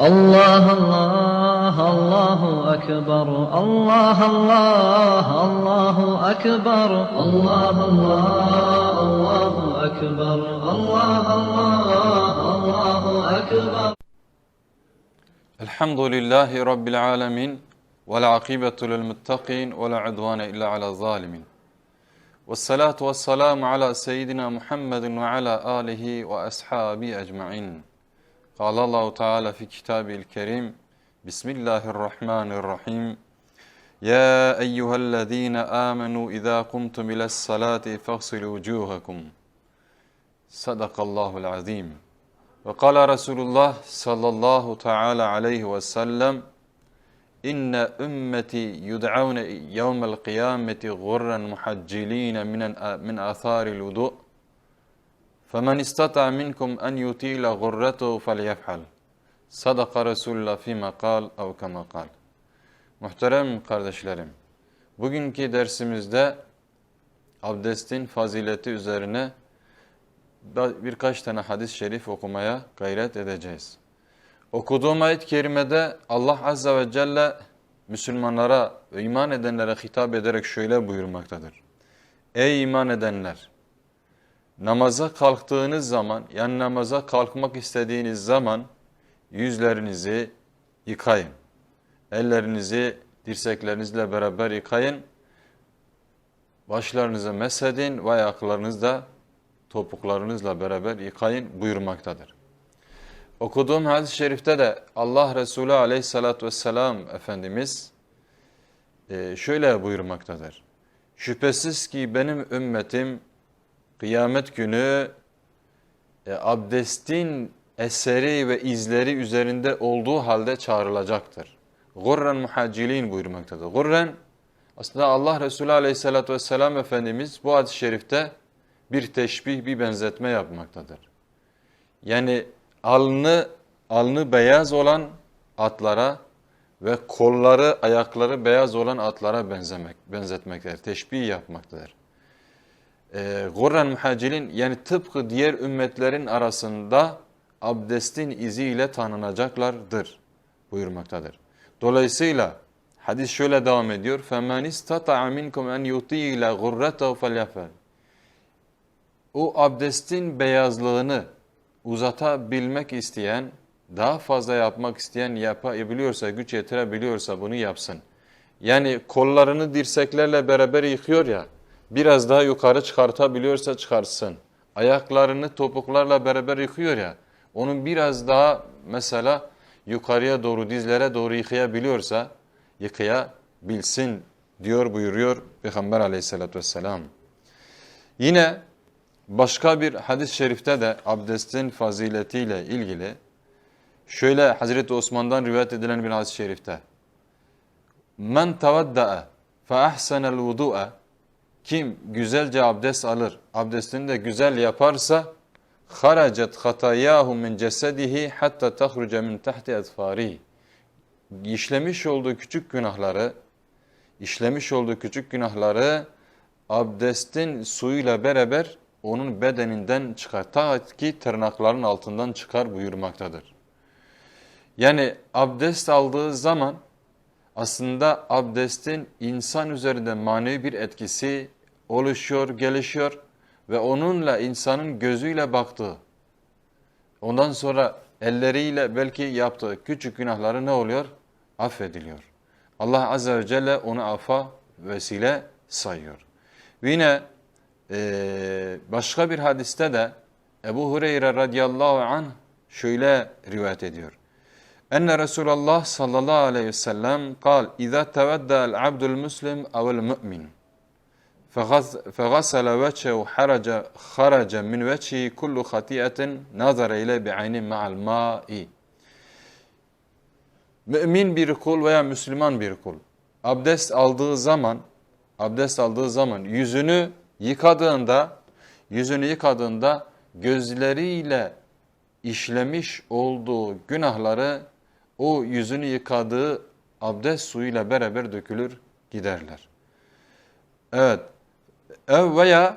الله الله الله أكبر الله الله الله أكبر الله الله الله أكبر الله الله الله أكبر الحمد لله رب العالمين والعاقبة للمتقين ولا عدوان إلا على الظالمين والصلاة والسلام على سيدنا محمد وعلى آله وأصحابه أجمعين قال الله تعالى في كتابه الكريم بسم الله الرحمن الرحيم يا أيها الذين آمنوا إذا قمتم إلى الصلاة فاغسلوا وجوهكم صدق الله العظيم وقال رسول الله صلى الله تعالى عليه وسلم إن أمتي يدعون يوم القيامة غرا محجلين من من آثار الوضوء فمن استطاع منكم أن يطيل غرته فليفعل صدق رسول الله فيما قال أو كما قال Muhterem kardeşlerim, bugünkü dersimizde abdestin fazileti üzerine da- birkaç tane hadis-i şerif okumaya gayret edeceğiz. Okuduğum ayet-i kerimede Allah Azze ve Celle Müslümanlara ve iman edenlere hitap ederek şöyle buyurmaktadır. Ey iman edenler! Namaza kalktığınız zaman, yani namaza kalkmak istediğiniz zaman yüzlerinizi yıkayın. Ellerinizi dirseklerinizle beraber yıkayın. Başlarınızı mesedin ve ayaklarınızı da topuklarınızla beraber yıkayın buyurmaktadır. Okuduğum hadis-i şerifte de Allah Resulü aleyhissalatü vesselam Efendimiz e, şöyle buyurmaktadır. Şüphesiz ki benim ümmetim kıyamet günü e, abdestin eseri ve izleri üzerinde olduğu halde çağrılacaktır. Gurren muhaccilin buyurmaktadır. Gurren aslında Allah Resulü aleyhissalatü vesselam Efendimiz bu hadis-i şerifte bir teşbih, bir benzetme yapmaktadır. Yani alnı, alnı beyaz olan atlara ve kolları, ayakları beyaz olan atlara benzemek, benzetmektedir. Teşbih yapmaktadır. E, Gurren muhacilin yani tıpkı diğer ümmetlerin arasında abdestin iziyle tanınacaklardır buyurmaktadır. Dolayısıyla hadis şöyle devam ediyor. فَمَنْ اِسْتَطَعَ مِنْكُمْ اَنْ يُطِيلَ غُرَّتَهُ فَلْيَفَلْ O abdestin beyazlığını uzatabilmek isteyen, daha fazla yapmak isteyen yapabiliyorsa, güç yetirebiliyorsa bunu yapsın. Yani kollarını dirseklerle beraber yıkıyor ya, biraz daha yukarı çıkartabiliyorsa çıkarsın. Ayaklarını topuklarla beraber yıkıyor ya, onun biraz daha mesela yukarıya doğru, dizlere doğru yıkayabiliyorsa yıkayabilsin diyor buyuruyor Peygamber aleyhissalatü vesselam. Yine başka bir hadis-i şerifte de abdestin faziletiyle ilgili şöyle Hazreti Osman'dan rivayet edilen bir hadis-i şerifte Men tavadda'a fe ahsenel vudu'a kim güzelce abdest alır, abdestini de güzel yaparsa haracet hatayahu min cesedihi hatta tahruca min tahti etfarihi işlemiş olduğu küçük günahları işlemiş olduğu küçük günahları abdestin suyuyla beraber onun bedeninden çıkar. Ta ki tırnakların altından çıkar buyurmaktadır. Yani abdest aldığı zaman aslında abdestin insan üzerinde manevi bir etkisi oluşuyor, gelişiyor ve onunla insanın gözüyle baktığı, ondan sonra elleriyle belki yaptığı küçük günahları ne oluyor? Affediliyor. Allah Azze ve Celle onu afa vesile sayıyor. Yine e, başka bir hadiste de Ebu Hureyre radıyallahu anh şöyle rivayet ediyor. Enne Resulullah sallallahu aleyhi ve sellem kal İza tevedda abdul muslim evvel mü'min فغسل وجهه حرج خرج من وجهه كل خطيئة نظر إليه بعين مع الماء Mümin bir kul veya Müslüman bir kul abdest aldığı zaman abdest aldığı zaman yüzünü yıkadığında yüzünü yıkadığında gözleriyle işlemiş olduğu günahları o yüzünü yıkadığı abdest suyuyla beraber dökülür giderler. Evet. Ev veya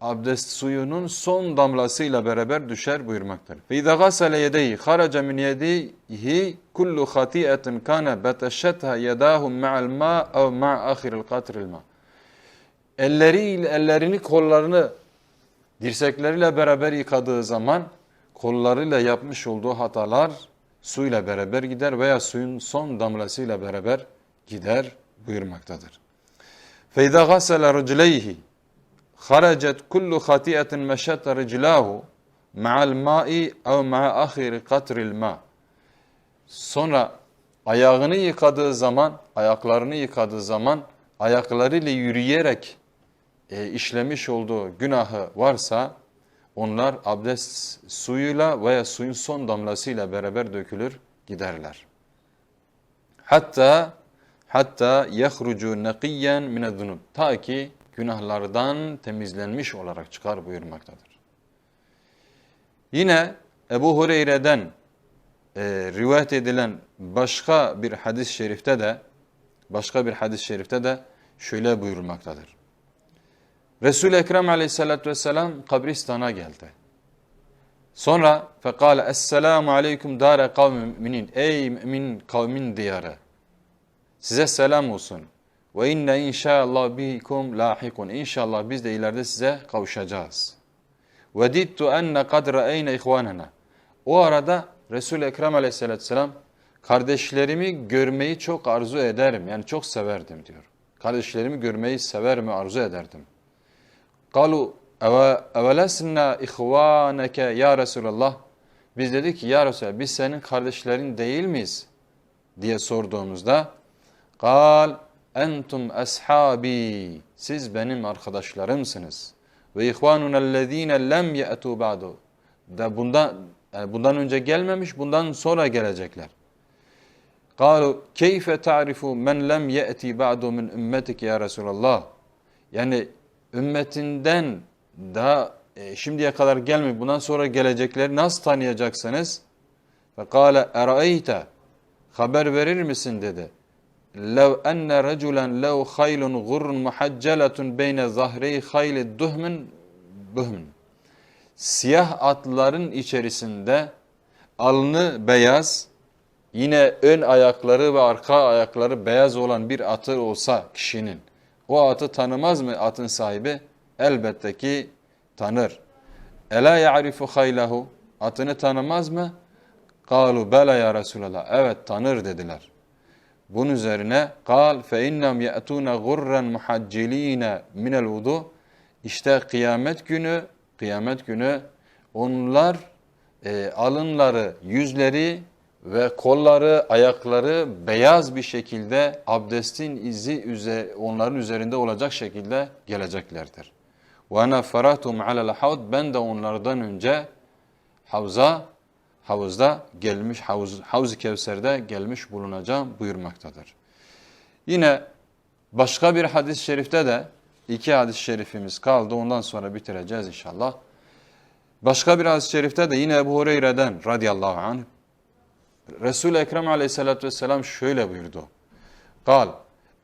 abdest suyunun son damlasıyla beraber düşer buyurmaktadır. İzâ gâsele yedeyhi kharaca min yedeyhi kullu khati'etin kana beteşşetha yedâhum ma'al mâ ev ma'a ahiril katril mâ. Elleriyle, ellerini, kollarını dirsekleriyle beraber yıkadığı zaman kollarıyla yapmış olduğu hatalar suyla beraber gider veya suyun son damlasıyla beraber gider buyurmaktadır. فَاِذَا غَسَلَ رَجْلَيْهِ خَرَجَتْ كُلُّ خَطِئَةٍ مَشَتَ رِجْلَاهُ مَعَ الْمَاءِ اَوْ مَعَ آخِرِ قَطْرِ الْمَاءِ Sonra ayağını yıkadığı zaman, ayaklarını yıkadığı zaman ayaklarıyla yürüyerek e, işlemiş olduğu günahı varsa onlar abdest suyuyla veya suyun son damlasıyla beraber dökülür giderler. Hatta hatta yahrucu naqiyen min zunub ta ki günahlardan temizlenmiş olarak çıkar buyurmaktadır. Yine Ebu Hureyre'den e, rivayet edilen başka bir hadis-i şerifte de başka bir hadis-i şerifte de şöyle buyurulmaktadır. Resul-i Ekrem aleyhissalatü vesselam kabristana geldi. Sonra fekale esselamu aleyküm dâre kavmi müminin. Ey mümin kavmin diyarı. Size selam olsun. Ve inne inşallah bikum lahikun. İnşallah biz de ileride size kavuşacağız. Ve dittu enne kad ra'eyne ihvanena. O arada Resul-i Ekrem aleyhissalatü kardeşlerimi görmeyi çok arzu ederim. Yani çok severdim diyor. Kardeşlerimi görmeyi sever mi arzu ederdim. Kalu evelesna ihvaneke ya Resulallah. Biz dedik ki ya Resulallah biz senin kardeşlerin değil miyiz? diye sorduğumuzda Kal entum ashabi. Siz benim arkadaşlarımsınız. Ve ihvanunellezine lem ye'tu ba'du. Da bundan bundan önce gelmemiş, bundan sonra gelecekler. Kalu keyfe ta'rifu men lem ye'ti ba'du min ümmetik ya Resulallah. Yani ümmetinden daha e, şimdiye kadar gelmiyor. Bundan sonra gelecekleri nasıl tanıyacaksınız? Fekale eraeyte haber verir misin dedi. Lev enne raculen lev haylun gurrun muhacceletun beyne zahreyi hayli duhmin buhmin. Siyah atların içerisinde alnı beyaz, yine ön ayakları ve arka ayakları beyaz olan bir atı olsa kişinin, o atı tanımaz mı atın sahibi? Elbette ki tanır. Ela ya'rifu haylahu? Atını tanımaz mı? Kalu bela ya Resulallah. Evet tanır dediler. Bunun üzerine kal fe innem ye'tune gurren muhacciline minel vudu işte kıyamet günü kıyamet günü onlar e, alınları, yüzleri ve kolları, ayakları beyaz bir şekilde abdestin izi üze, onların üzerinde olacak şekilde geleceklerdir. Ve ana faratum alel ben de onlardan önce havza havuzda gelmiş, havuz, havuz-i Kevser'de gelmiş bulunacağım buyurmaktadır. Yine başka bir hadis-i şerifte de iki hadis-i şerifimiz kaldı. Ondan sonra bitireceğiz inşallah. Başka bir hadis-i şerifte de yine Ebu Hureyre'den radıyallahu anh Resul-i Ekrem aleyhissalatü vesselam şöyle buyurdu. Kal,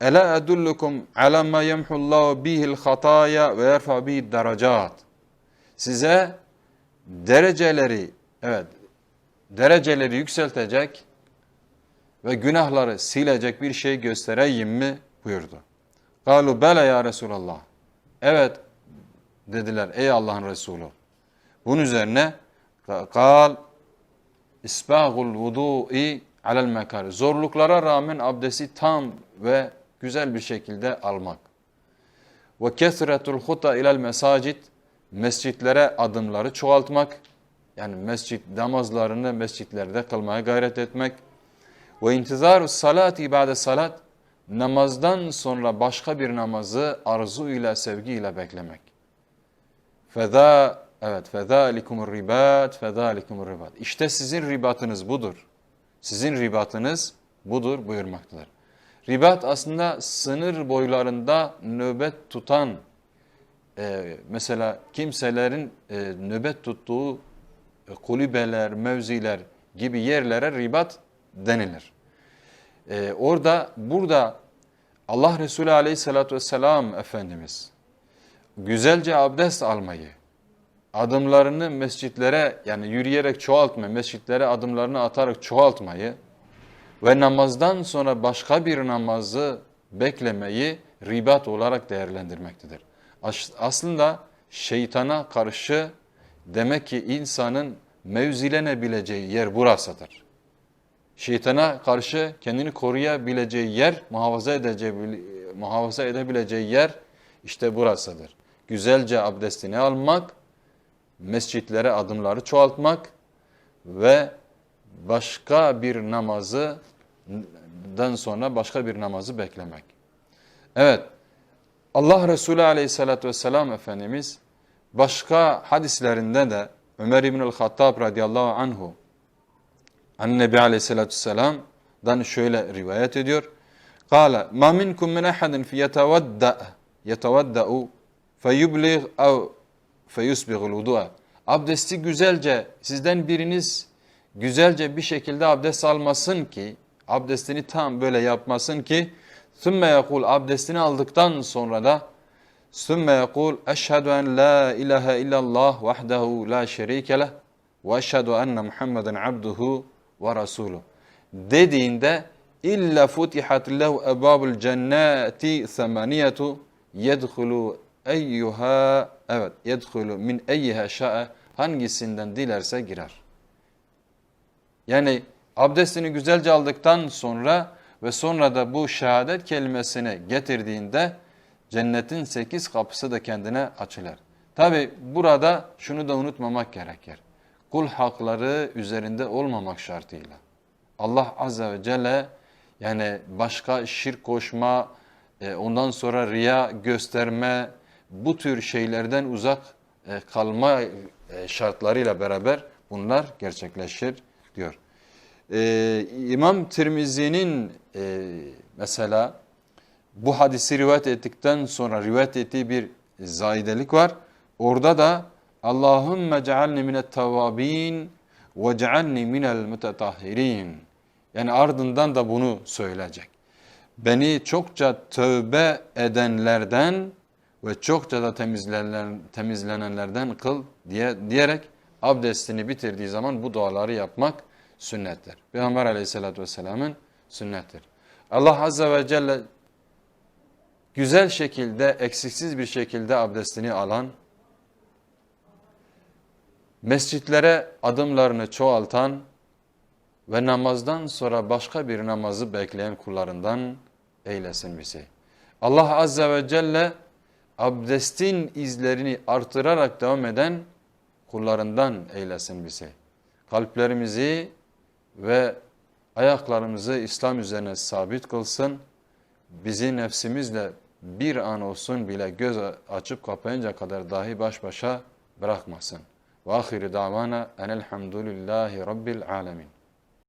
Ela edullukum ala ma yemhullahu bihil hataya ve yerfa bihi daracat. Size dereceleri, evet, dereceleri yükseltecek ve günahları silecek bir şey göstereyim mi buyurdu. Kalu bela ya Resulallah. Evet dediler ey Allah'ın Resulü. Bunun üzerine kal isbagul vudu'i alel mekari. Zorluklara rağmen abdesti tam ve güzel bir şekilde almak. Ve kesretul huta ilel mesacit. Mescitlere adımları çoğaltmak. Yani mescit namazlarını mescitlerde kılmaya gayret etmek. Ve intizarus salati ba'de salat. Namazdan sonra başka bir namazı arzu ile sevgi ile beklemek. Feza evet fezalikumur ribat fezalikumur ribat. İşte sizin ribatınız budur. Sizin ribatınız budur buyurmaktadır. Ribat aslında sınır boylarında nöbet tutan e, mesela kimselerin e, nöbet tuttuğu kulübeler, mevziler gibi yerlere ribat denilir. E, orada burada Allah Resulü Aleyhisselatü Vesselam Efendimiz güzelce abdest almayı, adımlarını mescitlere yani yürüyerek çoğaltmayı, mescitlere adımlarını atarak çoğaltmayı ve namazdan sonra başka bir namazı beklemeyi ribat olarak değerlendirmektedir. As- Aslında şeytana karşı demek ki insanın mevzilenebileceği yer burasıdır. Şeytana karşı kendini koruyabileceği yer, muhafaza edeceği, muhafaza edebileceği yer işte burasıdır. Güzelce abdestini almak, mescitlere adımları çoğaltmak ve başka bir namazı dan sonra başka bir namazı beklemek. Evet, Allah Resulü aleyhissalatü vesselam Efendimiz başka hadislerinde de Ömer İbnül Hattab radıyallahu anhu Annebi aleyhissalatü vesselam'dan şöyle rivayet ediyor. Kale, ma minkum min ahadin fi yetevadda yetevadda'u feyubligh ev feyusbighul vudu'a. Abdesti güzelce, sizden biriniz güzelce bir şekilde abdest almasın ki, abdestini tam böyle yapmasın ki, ثُمَّ يَقُولْ abdestini aldıktan sonra da ثُمَّ يَقُولْ اَشْهَدُ اَنْ لَا اِلَٰهَ اِلَّا اللّٰهِ وَحْدَهُ لَا شَر۪يكَ لَهُ وَاَشْهَدُ اَنَّ مُحَمَّدًا عَبْدُهُ وَرَسُولُهُ dediğinde illa futihat lehu ebabul cenneti semaniyatu yedhulu eyyuha evet yedhulu min eyyiha şa'e hangisinden dilerse girer. Yani abdestini güzelce aldıktan sonra ve sonra da bu şehadet kelimesini getirdiğinde cennetin sekiz kapısı da kendine açılır. Tabi burada şunu da unutmamak gerekir. Kul hakları üzerinde olmamak şartıyla. Allah Azze ve Celle yani başka şirk koşma, e, ondan sonra riya gösterme, bu tür şeylerden uzak e, kalma e, şartlarıyla beraber bunlar gerçekleşir diyor. İmam Tirmizi'nin mesela bu hadisi rivayet ettikten sonra rivayet ettiği bir zaidelik var. Orada da Allahümme cealni minet tevabin ve cealni minel mutetahhirin. Yani ardından da bunu söyleyecek. Beni çokça tövbe edenlerden ve çokça da temizlenen, temizlenenlerden kıl diye diyerek abdestini bitirdiği zaman bu duaları yapmak sünnettir. Peygamber aleyhissalatü vesselamın sünnettir. Allah azze ve celle güzel şekilde, eksiksiz bir şekilde abdestini alan, mescitlere adımlarını çoğaltan ve namazdan sonra başka bir namazı bekleyen kullarından eylesin bizi. Allah Azze ve Celle abdestin izlerini artırarak devam eden kullarından eylesin bizi. Kalplerimizi ve ayaklarımızı İslam üzerine sabit kılsın. Bizi nefsimizle bir an olsun bile göz açıp kapayınca kadar dahi baş başa bırakmasın. Ve ahiri davana enelhamdülillahi rabbil alemin.